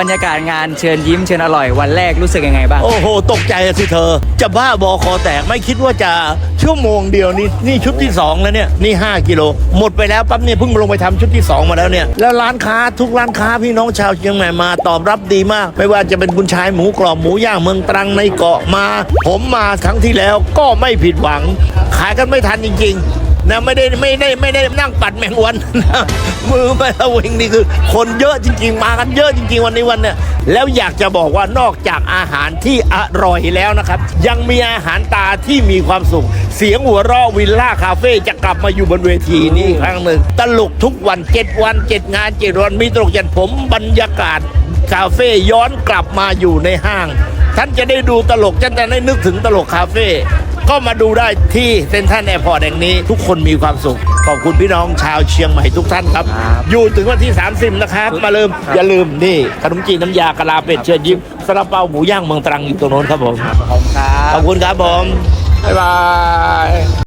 บรรยากาศงานเชิญยิ้มเชิญอร่อยวันแรกรู้สึกยังไงบ้าง โอ้โห ตกใจอะสิเธอ จะบ้าบอคอแตกไม่คิดว่าจะชั่วโมงเดียวนี่นี่ชุดที่ 2 แล้วเนี่ย นี่ 5 กิโล หมดไปแล้วปั๊บเนี่ยเพิ่งลงไปทำชุดที่ 2 มาแล้วเนี่ย แล้วร้านค้าทุกร้านค้าพี่น้องชาวเชียงใหม่มาตอบรับดีมาก ไม่ว่าจะเป็นคุณชายหมูกรอบหมูย่างเมืองตรังในเกาะมา ผมมาครั้งที่แล้วก็ไม่ผิดหวัง ขายกันไม่ทันจริง ๆ นะไม่ได้ไม่ได้ไม่ได้นั่งปัดแมงวันนะมือไม่ระวิงนี่คือ คนเยอะจริง ๆ มากันเยอะจริง ๆ วันนี้วันเนี่ยแล้วอยากจะบอกว่านอกจากอาหารที่อร่อยแล้วนะครับ ยังมีอาหารตาที่มีความสุข เสียงหัวเราะวิลล่าคาเฟ่จะกลับมาอยู่บนเวทีนี้อีกครั้งหนึ่งตลกทุกวันเจ็ดวันเจ็ดงานเจ็ดวันมีตลกยันผมบรรยากาศคาเฟ่ย้อนกลับมาอยู่ในห้าง ท่านจะได้ดูตลกท่านจะได้นึกถึงตลกคาเฟ่ ก็มาดูได้ที่เซ็นทรัลแอร์พอร์ตแห่งนี้ ทุกคนมีความสุข ขอบคุณพี่น้องชาวเชียงใหม่ทุกท่านครับ ครับอยู่ถึงวันที่ 30 นะครับ มาลืมอย่าลืมนี่ขนมจีนน้ำยากะลาเป็ดเชิญยิ้มซาลาเปาหมูย่างเมืองตรังอยู่ตรงโน้นครับผม ขอบคุณครับ ขอบคุณครับผม บ๊ายบาย